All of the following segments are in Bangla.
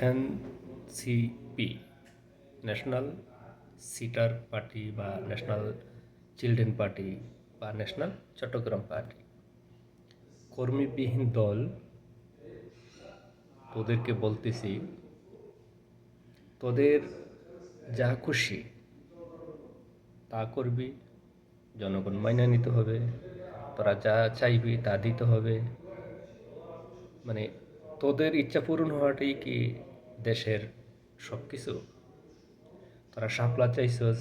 এনসিপি ন্যাশনাল সিটার পার্টি বা ন্যাশনাল চিলড্রেন পার্টি বা ন্যাশনাল চট্টগ্রাম পার্টি কর্মীবিহীন দল, তোদেরকে বলতেছি, তোদের যা খুশি তা করবি, জনগণ মাইনা নিতে হবে, তোরা যা চাইবি তা দিতে হবে। মানে তোদের ইচ্ছা পূরণ হওয়াটাই কি দেশের সব কিছু তোরা শাপলা চাইছস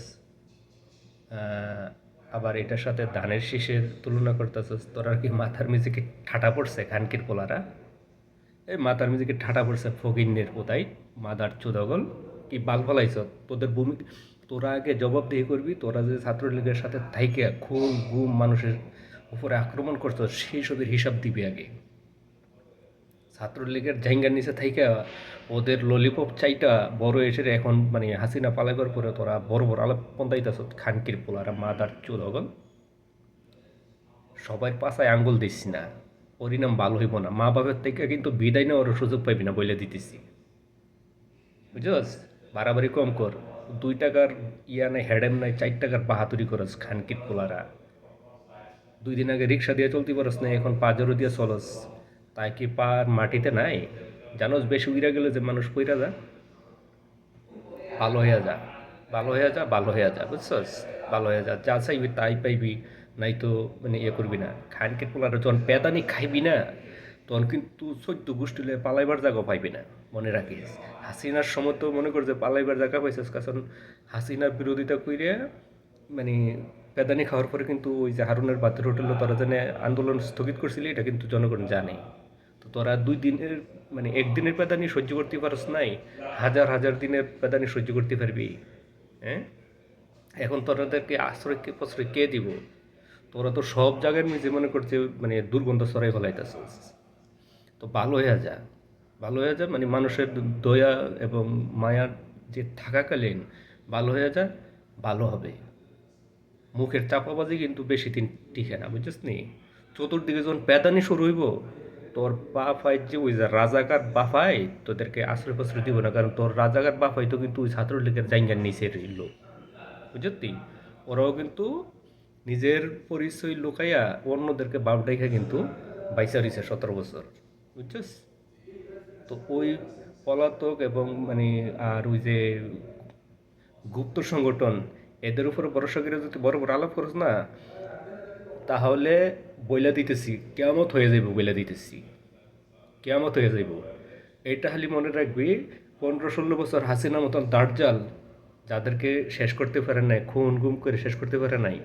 আবার এটার সাথে ধানের শীষের তুলনা করতেছস, তোরা কি মাথার মিউজিকে ঠাটা পড়ছে খানকির পোলারা? এই মাথার মিউজিকে ঠাটা পড়ছে ফকিন্নের পোতাই, মাদার চুদগল। কি বাল ফলাইছ? তোদের ভূমি তোরা আগে জবাবদিহি করবি, তোরা যে ছাত্রলীগের সাথে থাইকে খুন গুম মানুষের উপরে আক্রমণ করতো সেই সবের হিসাব দিবি আগে। ছাত্রলীগের জাইঙ্গার নিচে থাইকা ওদের ললিপপ চাইটা বড় এসে এখন মানে হাসিনা পালাইবার পরে তোরা বড় বড় আলাপ পন্দাইতেছ খানকির পোলারা মাদার চুদগল সবার পাশায় আঙ্গুল দিস না, পরিণাম ভালো হইব না। মা বাবার থেকে কিন্তু বিদায় নেওয়ার সুযোগ পাইবি না বলে দিতেছি। বুঝছস? বাড়াবাড়ি কম কর। দুই টাকার ইয়া নাই, হেডেম নাই, চার টাকার বাহাদুরি করস খানকির পোলারা। দুই দিন আগে রিক্সা দিয়ে চলতে পারস না এখন পাজরও দিয়ে চলস। তাই কি পার মাটিতে নাই? জানোস বেশি উইরা গেলে যে মানুষ পইরা যা ভালো হইয়া যা, ভালো হইয়া যা, ভালো হইয়া যা, বুঝছস? ভালো হইয়া যা যা চাইবি তাই পাইবি নাই তো মানে ইয়ে করবি না। খানকির পোলারে যখন পেদানি খাইবি না, তখন কিন্তু চোদ্দ গোষ্ঠীলে পালাইবার জায়গা পাইবি না, মনে রাখিস। হাসিনার সময় তো মনে কর যে পালাইবার জায়গা পাইছিস, কারণ হাসিনার বিরোধিতা কইরে মানে পেদানি খাওয়ার পরে কিন্তু ওই যে হারুনের বাতের হোটেলে তারা জানে আন্দোলন স্থগিত করছিলি, এটা কিন্তু জনগণ জানে। তোরা দুই দিনের মানে একদিনের পেদানি সহ্য করতে পারস নাই, হাজার হাজার দিনের পেদানি সহ্য করতে পারবি। হ্যাঁ? এখন তোরাদেরকে আশ্রয় কে প্রশ্রয় কে দিব? তোরা তো সব জায়গায় নিজে মনে করছে মানে দুর্গন্ধ সরাই ফেলাইতেছিস তো ভালো হয়ে যা। ভালো হয়ে যা মানে মানুষের দয়া এবং মায়ার যে থাকাকালীন ভালো হয়ে যা, ভালো হবে। মুখের চাপাবাজি কিন্তু বেশি দিন টিকে না, বুঝছিস নি? চতুর্দিকে যখন পেদানি শুরু হইব তোর বাফাই যে ওই যে রাজাকার বাফাই তোদেরকে আশ্রয় প্রশ্রয় দিব না, কারণ তোর রাজাকার বাফাই তো কিন্তু ওই ছাত্রলীগের জাইঙ্গার নিচে রইল। বুঝলি? ওরাও কিন্তু নিজের পরিচয় লুকাইয়া অন্যদেরকে বাপ ডাইখা কিন্তু বাইসা রয়েছে সতেরো বছর। বুঝছিস? তো ওই পলাতক এবং মানে আর ওই যে গুপ্ত সংগঠন, এদের উপরে ভরসা করে যদি বড় বড় আলাপ করস না, তাহলে বইলা দিতেছি কেমত হয়ে যাইব বইলা দিতেছি। কেমত হয়ে যাইব। এটা খালি মনে রাখবি, পনেরো ষোলো বছর হাসিনা মতন দাঁড়জাল যাদেরকে শেষ করতে পারে নাই, খুন গুম করে শেষ করতে পারে নাই,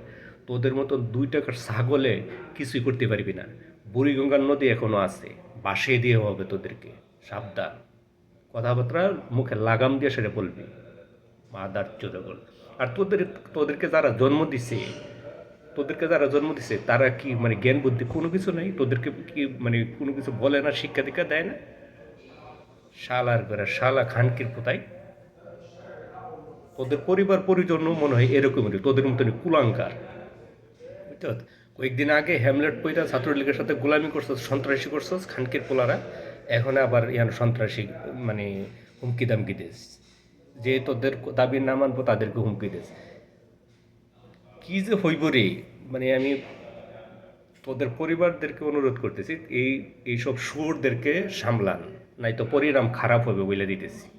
তোদের মতন দুই টাকার ছাগলে কিছুই করতে পারবি না। বুড়িগঙ্গার নদী এখনও আছে বাসিয়ে দিয়ে হবে তোদেরকে, সাবধান। কথাবার্তা মুখে লাগাম দিয়ে সেটা বলবি। মাদার চোদগল আর তোদের, তোদেরকে যারা জন্ম দিছে তোদেরকে যারা জন্ম দিছে, তারা কি মানে জ্ঞান বুদ্ধি কোনো কিছু নাই? তোদেরকে কি মানে কোনো কিছু বলে না, শিক্ষা দীক্ষা দেয় না? শালার করে শালা খানকির পোতাই তোদের পরিবার পরিজনও মনে হয় এরকমই তোদের মতনই কুলাঙ্কার বুঝছ কয়েকদিন আগে হ্যামলেট পইরা ছাত্রলীগের সাথে গোলামি করছস, সন্ত্রাসী করছস খানকির পোলারা, এখন আবার ইয়ান সন্ত্রাসী মানে হুমকি দামকি দিস। যে তোদের দাবি না মানবো তাদেরকে হুমকি দিস। কি যে হইব রে? মানে আমি তোদের পরিবারদেরকে অনুরোধ করতেছি, এই, এইসব সুরদেরকে সামলান নাই তো পরিণাম খারাপ হবে বলে দিতেছি।